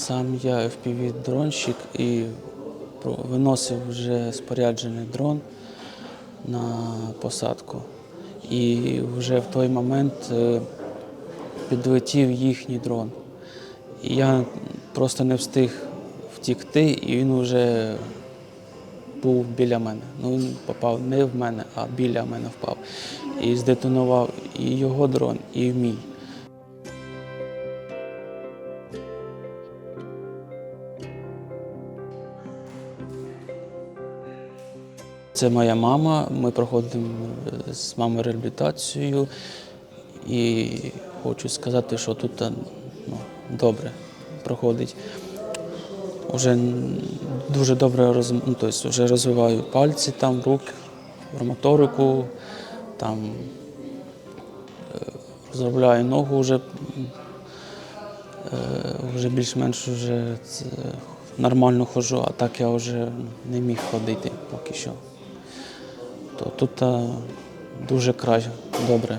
Сам я FPV-дронщик і виносив вже споряджений дрон на посадку. І вже в той момент е, підлетів їхній дрон. І я просто не встиг втікти, і він вже був біля мене. Ну він попав не в мене, а біля мене впав. І здетонував і його дрон, і мій. Це моя мама. Ми проходимо е, з мамою реабілітацію. І хочу сказати, що тут е, ну, добре проходить. Уже дуже добре роз, ну, тобто вже розвиваю пальці, там, руки, моторику, там е, розробляю ногу вже, вже більш-менш вже нормально ходжу, а так я вже не міг ходити поки що. То тут е, дуже краще, добре.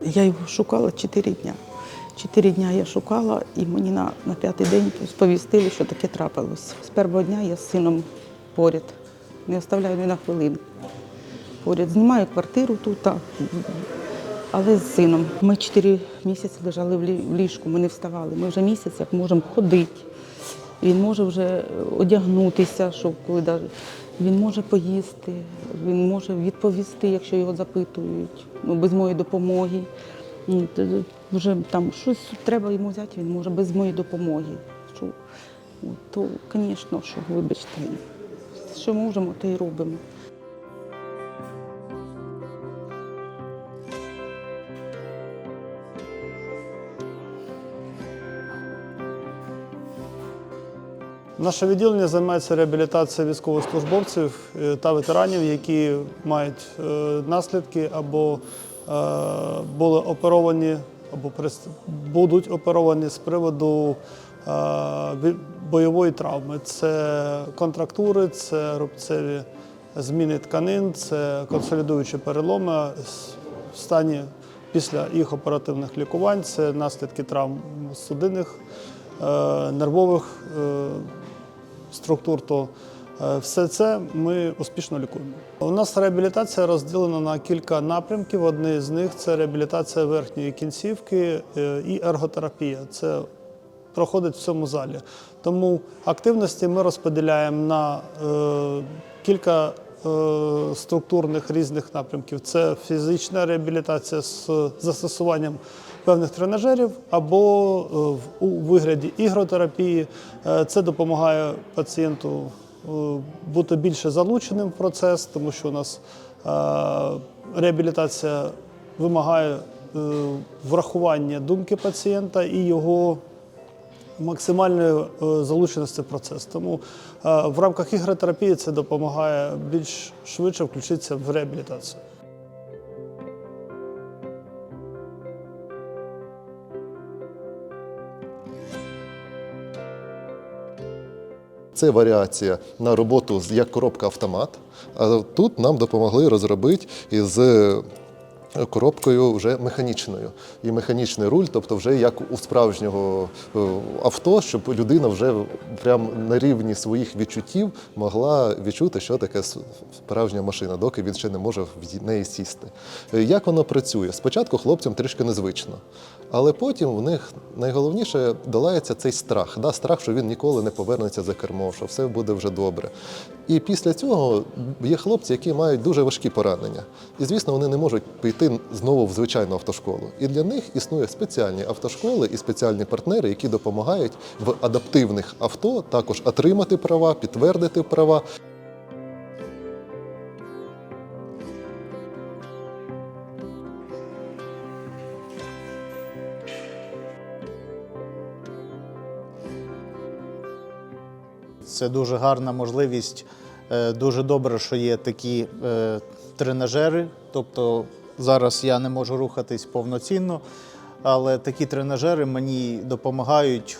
Я його шукала чотири дня. Чотири дня я шукала, і мені на, на п'ятий день сповістили, що таке трапилось. З першого дня я з сином поряд, не оставляю ні на хвилину. Поряд знімаю квартиру тут, але з сином. Ми чотири місяці лежали в ліжку, ми не вставали. Ми вже місяць як можемо ходити. Він може вже одягнутися, щоб коли він може поїсти, він може відповісти, якщо його запитують, ну, без моєї допомоги. Ну, Вже там щось треба йому взяти, він може без моєї допомоги. Що, то, звісно, що вибачте, що можемо, то й робимо. Наше відділення займається реабілітацією військовослужбовців е, та ветеранів, які мають е, наслідки або е, були оперовані, або будуть оперовані з приводу бойової травми. Це контрактури, це рубцеві зміни тканин, це консолідуючі переломи в стані після їх оперативних лікувань, це наслідки травм судинних, нервових. Структур, то е, все це ми успішно лікуємо. У нас реабілітація розділена на кілька напрямків. Одний з них це реабілітація верхньої кінцівки е, і ерготерапія. Це проходить в цьому залі. Тому активності ми розподіляємо на е, кілька е, структурних різних напрямків. Це фізична реабілітація з застосуванням певних тренажерів або е, у вигляді ігротерапії. Е, Це допомагає пацієнту е, бути більше залученим в процес, тому що у нас реабілітація вимагає врахування думки пацієнта і його максимальної залученості в процес. Тому в рамках ігротерапії це допомагає більш швидше включитися в реабілітацію. Це варіація на роботу як коробка автомат. А тут нам допомогли розробити із коробкою вже механічною. І механічний руль, тобто вже як у справжнього е, авто, щоб людина вже прям на рівні своїх відчуттів могла відчути, що таке справжня машина, доки він ще не може в неї сісти. Е, Як воно працює? Спочатку хлопцям трішки незвично, але потім в них найголовніше долається цей страх. Да? Страх, що він ніколи не повернеться за кермо, що все буде вже добре. І після цього є хлопці, які мають дуже важкі поранення. І, звісно, вони не можуть піти знову в звичайну автошколу. І для них існує спеціальні автошколи і спеціальні партнери, які допомагають в адаптивних авто також отримати права, підтвердити права. Це дуже гарна можливість. Е, Дуже добре, що є такі е, тренажери. Тобто зараз я не можу рухатись повноцінно, але такі тренажери мені допомагають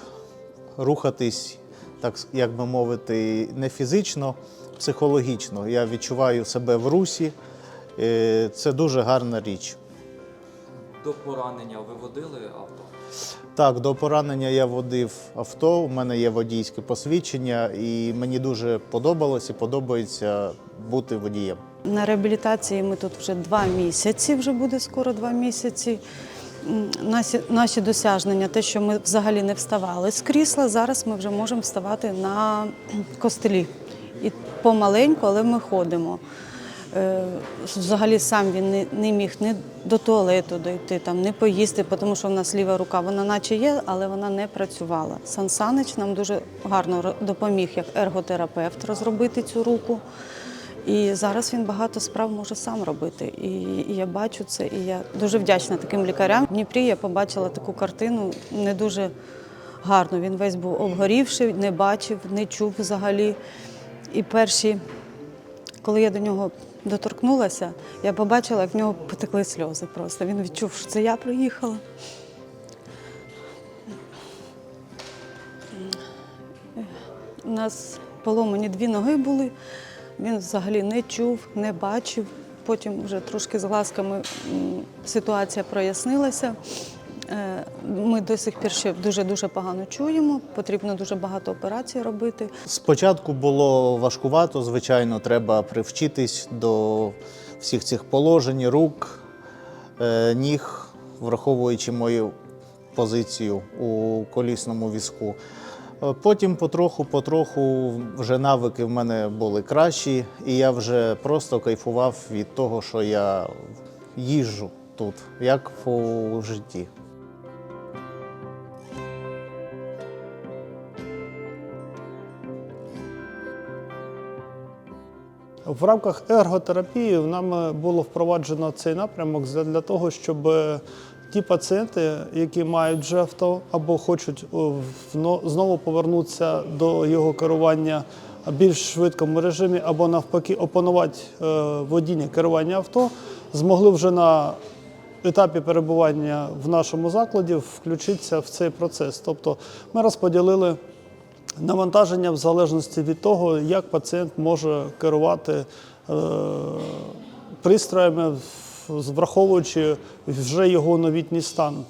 рухатись, так як би мовити, не фізично, психологічно. Я відчуваю себе в русі. Е, Це дуже гарна річ. до поранення ви водили авто? Так, до поранення я водив авто, у мене є водійське посвідчення, і мені дуже подобалось і подобається бути водієм. На реабілітації ми тут вже два місяці, вже буде скоро два місяці. Наші, наші досягнення, те, що ми взагалі не вставали з крісла, зараз ми вже можемо вставати на костелі. І помаленьку, але ми ходимо. Е, Взагалі сам він не, не міг ні до туалету дойти, там, не поїсти, тому що в нас ліва рука, вона наче є, але вона не працювала. Сан Санич нам дуже гарно допоміг як ерготерапевт розробити цю руку. І зараз він багато справ може сам робити. І, і я бачу це, і я дуже вдячна таким лікарям. В Дніпрі я побачила таку картину не дуже гарно. Він весь був обгорівший, не бачив, не чув взагалі. І перші, коли я до нього доторкнулася, я побачила, як в нього потекли сльози просто. Він відчув, що це я приїхала. У нас поломані дві ноги були. Він взагалі не чув, не бачив. Потім вже трошки з глазками ситуація прояснилася. Е, Ми до сих пір ще дуже-дуже погано чуємо, потрібно дуже багато операцій робити. Спочатку було важкувато, звичайно, треба привчитись до всіх цих положень, рук, е, ніг, враховуючи мою позицію у колісному візку. Е, Потім потроху-потроху вже навики в мене були кращі, і я вже просто кайфував від того, що я їжджу тут, як у житті. В рамках ерготерапії нами було впроваджено цей напрямок для того, щоб ті пацієнти, які мають вже авто або хочуть знову повернутися до його керування більш швидкому режимі, або навпаки опанувати е, водіння керування авто, змогли вже на етапі перебування в нашому закладі включитися в цей процес. Тобто ми розподілили навантаження в залежності від того, як пацієнт може керувати е, пристроями, в- враховуючи вже його новітній стан.